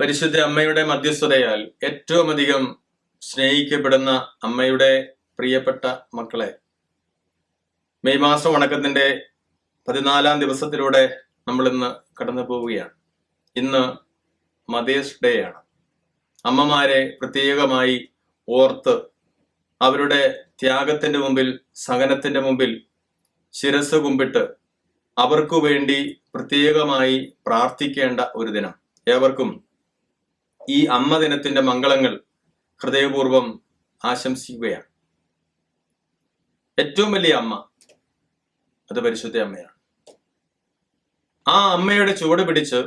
പരിശുദ്ധ അമ്മയുടെ മധ്യസ്ഥതയാൽ ഏറ്റവും അധികം സ്നേഹിക്കപ്പെടുന്ന അമ്മയുടെ പ്രിയപ്പെട്ട മക്കളെ മെയ് മാസം വണക്കത്തിന്റെ പതിനാലാം ദിവസത്തിലൂടെ നമ്മൾ ഇന്ന് കടന്നു പോവുകയാണ്. ഇന്ന് മദേഴ്സ് ഡേ ആണ്. അമ്മമാരെ പ്രത്യേകമായി ഓർത്ത് അവരുടെ ത്യാഗത്തിന്റെ മുമ്പിൽ സഹനത്തിന്റെ മുമ്പിൽ ശിരസ് കുമ്പിട്ട് അവർക്കു വേണ്ടി പ്രത്യേകമായി പ്രാർത്ഥിക്കേണ്ട ഒരു ദിനം. ഏവർക്കും ഈ അമ്മ ദിനത്തിന്റെ മംഗളങ്ങൾ ഹൃദയപൂർവം ആശംസിക്കുകയാണ്. ഏറ്റവും വലിയ അമ്മ അത് പരിശുദ്ധ അമ്മയാണ്. ആ അമ്മയുടെ ചുവട് പിടിച്ച്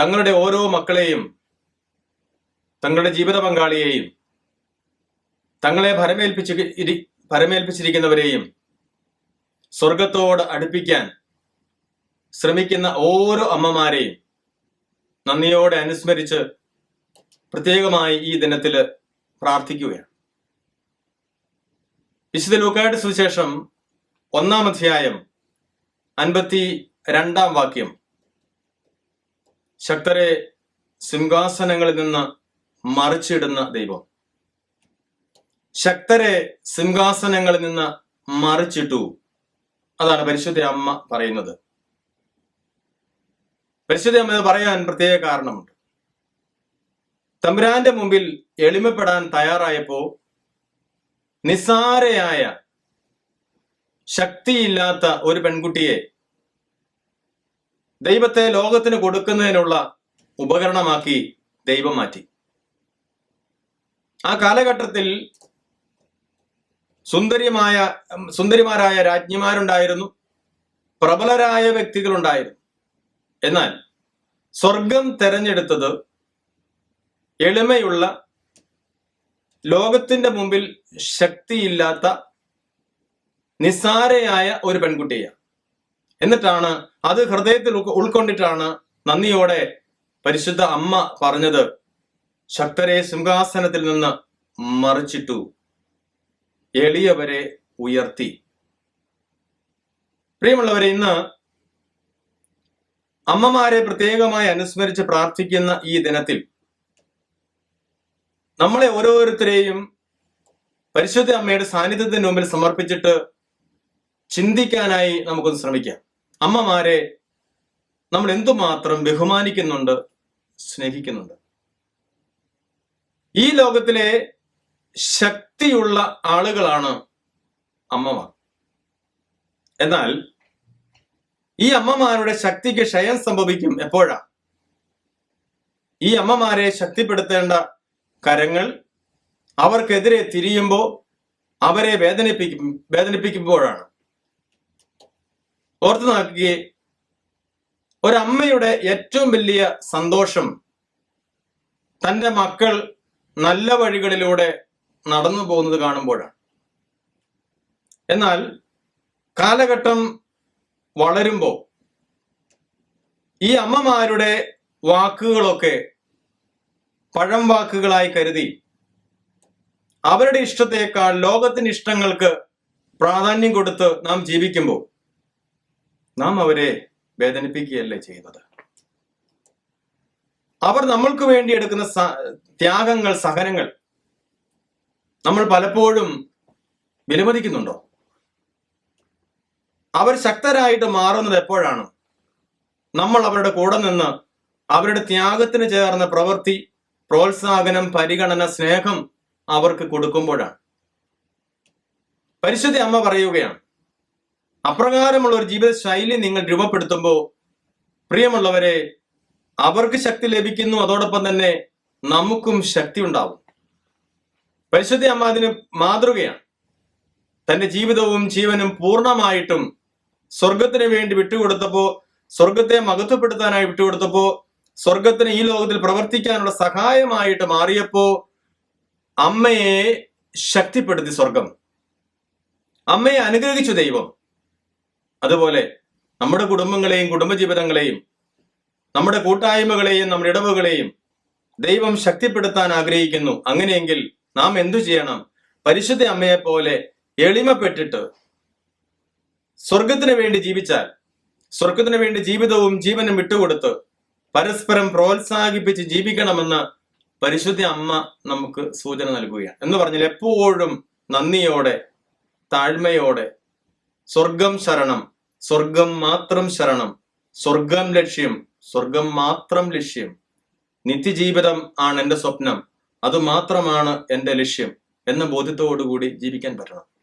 തങ്ങളുടെ ഓരോ മക്കളെയും തങ്ങളുടെ ജീവിത പങ്കാളിയെയും തങ്ങളെ ഭരമേൽപ്പിച്ച് ഇരി ഭരമേൽപ്പിച്ചിരിക്കുന്നവരെയും സ്വർഗത്തോട് അടുപ്പിക്കാൻ ശ്രമിക്കുന്ന ഓരോ അമ്മമാരെയും നന്ദിയോടെ അനുസ്മരിച്ച് പ്രത്യേകമായി ഈ ദിനത്തിൽ പ്രാർത്ഥിക്കുകയാണ്. വിശുദ്ധ ലൂക്കായുടെ സുവിശേഷം ഒന്നാം അധ്യായം അൻപത്തി രണ്ടാം വാക്യം. ശക്തരെ സിംഹാസനങ്ങളിൽ നിന്ന് മറിച്ചിടുന്ന ദൈവം. ശക്തരെ സിംഹാസനങ്ങളിൽ നിന്ന് മറിച്ചിട്ടു. അതാണ് പരിശുദ്ധ അമ്മ പറയുന്നത്. പരിശുദ്ധ അമ്മ പറയാൻ പ്രത്യേക കാരണമുണ്ട്. തമ്പുരാന്റെ മുമ്പിൽ എളിമപ്പെടാൻ തയ്യാറായപ്പോ നിസ്സാരയായ ശക്തിയില്ലാത്ത ഒരു പെൺകുട്ടിയെ ദൈവത്തെ ലോകത്തിന് കൊടുക്കുന്നതിനുള്ള ഉപകരണമാക്കി ദൈവം മാറ്റി. ആ കാലഘട്ടത്തിൽ സുന്ദരിമായ സുന്ദരിമാരായ രാജ്ഞിമാരുണ്ടായിരുന്നു. പ്രബലരായ വ്യക്തികളുണ്ടായിരുന്നു. എന്നാൽ സ്വർഗം തെരഞ്ഞെടുത്തത് എളിമയുള്ള ലോകത്തിന്റെ മുമ്പിൽ ശക്തിയില്ലാത്ത നിസ്സാരയായ ഒരു പെൺകുട്ടിയാണ് എന്നിട്ടാണ് അത് ഹൃദയത്തിൽ ഉൾക്കൊണ്ടിട്ടാണ് നന്ദിയോടെ പരിശുദ്ധ അമ്മ പറഞ്ഞത് ശക്തരെ സിംഹാസനത്തിൽ നിന്ന് മറിച്ചിട്ടു എളിയവരെ ഉയർത്തി. പ്രിയമുള്ളവരെ ഇന്ന് അമ്മമാരെ പ്രത്യേകമായി അനുസ്മരിച്ച് പ്രാർത്ഥിക്കുന്ന ഈ ദിനത്തിൽ നമ്മളെ ഓരോരുത്തരെയും പരിശുദ്ധ അമ്മയുടെ സാന്നിധ്യത്തിന് മുമ്പിൽ സമർപ്പിച്ചിട്ട് ചിന്തിക്കാനായി നമുക്കൊന്ന് ശ്രമിക്കാം. അമ്മമാരെ നമ്മൾ എന്തുമാത്രം ബഹുമാനിക്കുന്നുണ്ട് സ്നേഹിക്കുന്നുണ്ട്? ഈ ലോകത്തിലെ ശക്തിയുള്ള ആളുകളാണ് അമ്മമാർ. എന്നാൽ ഈ അമ്മമാരുടെ ശക്തിക്ക് ക്ഷയം സംഭവിക്കും എപ്പോഴാ? ഈ അമ്മമാരെ ശക്തിപ്പെടുത്തേണ്ട കരങ്ങൾ അവർക്കെതിരെ തിരിയുമ്പോൾ അവരെ വേദനിപ്പിക്കും വേദനിപ്പിക്കുമ്പോഴാണ്. ഓർത്തു നോക്കുകയെ ഒരമ്മയുടെ ഏറ്റവും വലിയ സന്തോഷം തന്റെ മക്കൾ നല്ല വഴികളിലൂടെ നടന്നു പോകുന്നത് കാണുമ്പോഴാണ്. എന്നാൽ കാലഘട്ടം വളരുമ്പോൾ ഈ അമ്മമാരുടെ വാക്കുകളൊക്കെ പഴം വാക്കുകളായി കരുതി അവരുടെ ഇഷ്ടത്തേക്കാൾ ലോകത്തിന്റെ ഇഷ്ടങ്ങൾക്ക് പ്രാധാന്യം കൊടുത്ത് നാം ജീവിക്കുമ്പോൾ നാം അവരെ വേദനിപ്പിക്കുകയല്ലേ ചെയ്യുന്നത്? അവർ നമ്മൾക്ക് വേണ്ടി എടുക്കുന്ന ത്യാഗങ്ങൾ സഹനങ്ങൾ നമ്മൾ പലപ്പോഴും വിലമതിക്കുന്നുണ്ടോ? അവർ ശക്തരായിട്ട് മാറുന്നത് എപ്പോഴാണ്? നമ്മൾ അവരുടെ കൂടെ നിന്ന് അവരുടെ ത്യാഗത്തിന് ചേർന്ന പ്രവൃത്തി പ്രോത്സാഹനം പരിഗണന സ്നേഹം അവർക്ക് കൊടുക്കുമ്പോഴാണ്. പരിശുദ്ധ അമ്മ പറയുകയാണ് അപ്രകാരമുള്ള ഒരു ജീവിത ശൈലി നിങ്ങൾ രൂപപ്പെടുത്തുമ്പോൾ പ്രിയമുള്ളവരെ അവർക്ക് ശക്തി ലഭിക്കുന്നു. അതോടൊപ്പം തന്നെ നമുക്കും ശക്തി ഉണ്ടാവും. പരിശുദ്ധ അമ്മ അതിന് മാതൃകയാണ്. തന്റെ ജീവിതവും ജീവനും പൂർണമായിട്ടും സ്വർഗത്തിന് വേണ്ടി വിട്ടുകൊടുത്തപ്പോ സ്വർഗത്തെ മഹത്വപ്പെടുത്താനായി വിട്ടുകൊടുത്തപ്പോ സ്വർഗത്തിന് ഈ ലോകത്തിൽ പ്രവർത്തിക്കാനുള്ള സഹായമായിട്ട് മാറിയപ്പോ അമ്മയെ ശക്തിപ്പെടുത്തി സ്വർഗം അമ്മയെ അനുഗ്രഹിച്ചു ദൈവം. അതുപോലെ നമ്മുടെ കുടുംബങ്ങളെയും കുടുംബജീവിതങ്ങളെയും നമ്മുടെ കൂട്ടായ്മകളെയും നമ്മുടെ ഇടവുകളെയും ദൈവം ശക്തിപ്പെടുത്താൻ ആഗ്രഹിക്കുന്നു. അങ്ങനെയെങ്കിൽ നാം എന്തു ചെയ്യണം? പരിശുദ്ധ അമ്മയെ പോലെ എളിമപ്പെട്ടിട്ട് സ്വർഗത്തിന് വേണ്ടി ജീവിച്ചാൽ സ്വർഗത്തിന് വേണ്ടി ജീവിതവും ജീവനും വിട്ടുകൊടുത്ത് പരസ്പരം പ്രോത്സാഹിപ്പിച്ച് ജീവിക്കണമെന്ന് പരിശുദ്ധ അമ്മ നമുക്ക് സൂചന നൽകുകയാണ്. എന്ന് പറഞ്ഞാൽ എപ്പോഴും നന്ദിയോടെ താഴ്മയോടെ സ്വർഗം ശരണം സ്വർഗം മാത്രം ശരണം സ്വർഗം ലക്ഷ്യം സ്വർഗം മാത്രം ലക്ഷ്യം. നിത്യജീവിതം ആണ് എന്റെ സ്വപ്നം അത് മാത്രമാണ് എന്റെ ലക്ഷ്യം എന്ന ബോധ്യത്തോടുകൂടി ജീവിക്കാൻ പറ്റണം.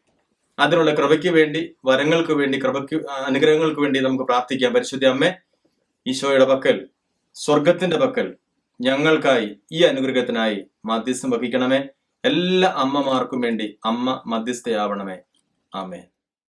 അതിനുള്ള കൃപയ്ക്ക് വേണ്ടി വരങ്ങൾക്ക് വേണ്ടി കൃപയ്ക്ക് അനുഗ്രഹങ്ങൾക്ക് വേണ്ടി നമുക്ക് പ്രാർത്ഥിക്കാം. പരിശുദ്ധ അമ്മ ഈശോയുടെ പക്കൽ സ്വർഗത്തിന്റെ പക്കൽ ഞങ്ങൾക്കായി ഈ അനുഗ്രഹത്തിനായി മധ്യസ്ഥം വഹിക്കണമേ. എല്ലാ അമ്മമാർക്കും വേണ്ടി അമ്മ മധ്യസ്ഥയാവണമേ. ആമേ